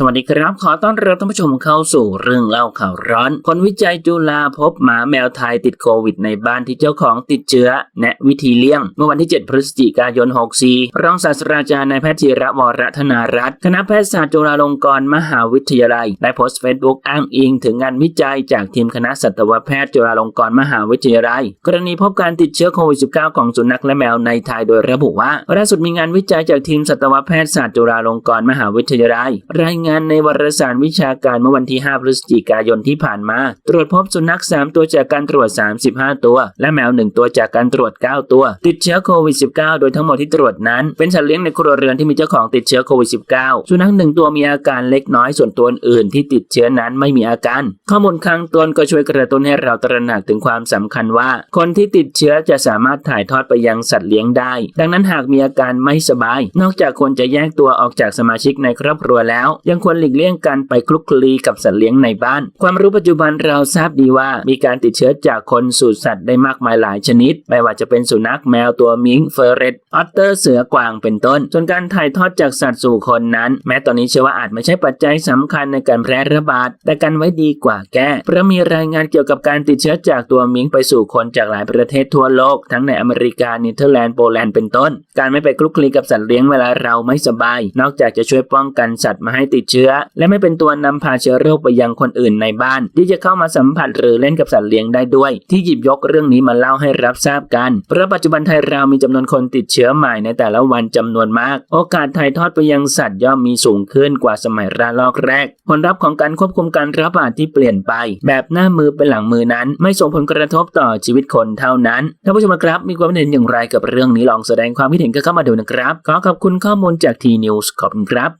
สวัสดีครับ ขอต้อนรับท่านผู้ชมเข้าสู่เรื่องเล่าข่าวร้อน คนวิจัยจุฬาพบหมาแมวไทยติดโควิดในบ้านที่เจ้าของติดเชื้อ แนะวิธีเลี่ยง เมื่อวันที่ 7 พฤศจิกายน 64 รองศาสตราจารย์นายแพทย์ธีระวรธนารัตน์คณะแพทยศาสตร์จุฬาลงกรณ์มหาวิทยาลัย ได้โพสต์เฟซบุ๊กอ้างอิง ถึงงานวิจัยจากทีมคณะสัตวแพทย์จุฬาลงกรณ์มหาวิทยาลัย กรณีพบการติดเชื้อโควิด -19 ของสุนัขและแมวในไทยโดยระบุว่าล่าสุดมีงานวิจัยจากทีมสัตวแพทยศาสตร์จุฬาลงกรณ์มหาวิทยาลัยรายงานงานในวารสารวิชาการเมื่อวันที่ 5 พฤศจิกายนที่ผ่านมา ตรวจพบสุนัข 3 ตัวจากการตรวจ 35 ตัว และแมว 1 ตัวจากการตรวจ 9 ตัว ติดเชื้อโควิด -19 โดยทั้งหมดที่ตรวจนั้น เป็นสัตว์เลี้ยงในครัวเรือนที่มีเจ้าของติดเชื้อโควิด -19 สุนัขหนึ่งตัวมีอาการเล็กน้อยส่วนตัวอื่นที่ติดเชื้อนั้นไม่มีอาการ ข้อมูลข้างต้นก็ช่วยกระตุ้นให้เราตระหนักถึงความสำคัญว่า คนที่ติดเชื้อจะสามารถถ่ายทอดไปยังสัตว์เลี้ยงได้ ดังนั้นหากมีอาการไม่สบาย นอกจากควรจะแยกตัวออกจากสมาชิกในครอบครัวแล้วยังควรหลีกเลี่ยงการไปคลุกคลีกับสัตว์เลี้ยงในบ้าน ความรู้ปัจจุบันเราทราบดีว่ามีการติดเชื้อจากคนสู่สัตว์ได้มากมายหลายชนิด ไม่ว่าจะเป็นสุนัขแมวตัวมิงเฟอร์เรตออตเตอร์เสือกวางเป็นต้น ส่วนการถ่ายทอดจากสัตว์สู่คนนั้น แม้ตอนนี้เชื่อว่าอาจไม่ใช่ปัจจัยสำคัญในการแพร่ระบาด แต่กันไว้ดีกว่าแก้เพราะมีรายงานเกี่ยวกับการติดเชื้อจากตัวมิงไปสู่คนจากหลายประเทศทั่วโลก ทั้งในอเมริกาเนเธอร์แลนด์โปแลนด์เป็นต้น การไม่ไปคลุกคลีกับสัตว์เลี้ยงเวลาเราไม่สบาย นอกจากจะช่วยป้องกันสัตว์ไมาให้ติดเชื้อ และไม่เป็นตัวนำพาเชื้อโรคไปยังคนอื่นในบ้าน ที่จะเข้ามาสัมผัสหรือเล่นกับสัตว์เลี้ยงได้ด้วย ที่หยิบยกเรื่องนี้มาเล่าให้รับทราบกัน เพราะปัจจุบันไทยเรามีจำนวนคนติดเชื้อใหม่ในแต่ละวันจำนวนมาก โอกาสถ่ายทอดไปยังสัตว์ย่อมมีสูงขึ้นกว่าสมัยระลอกแรก ผลลัพธ์ของการควบคุมการระบาดที่เปลี่ยนไป แบบหน้ามือเป็นหลังมือนั้น ไม่ส่งผลกระทบต่อชีวิตคนเท่านั้นท่านผู้ชมครับมีความเห็นอย่างไรกับเรื่องนี้ลองแสดงความคิดเห็นกันเข้ามาดูนะครับ ขอขอบคุณข้อมูลจากทีนิวส์ขอบคุณครับ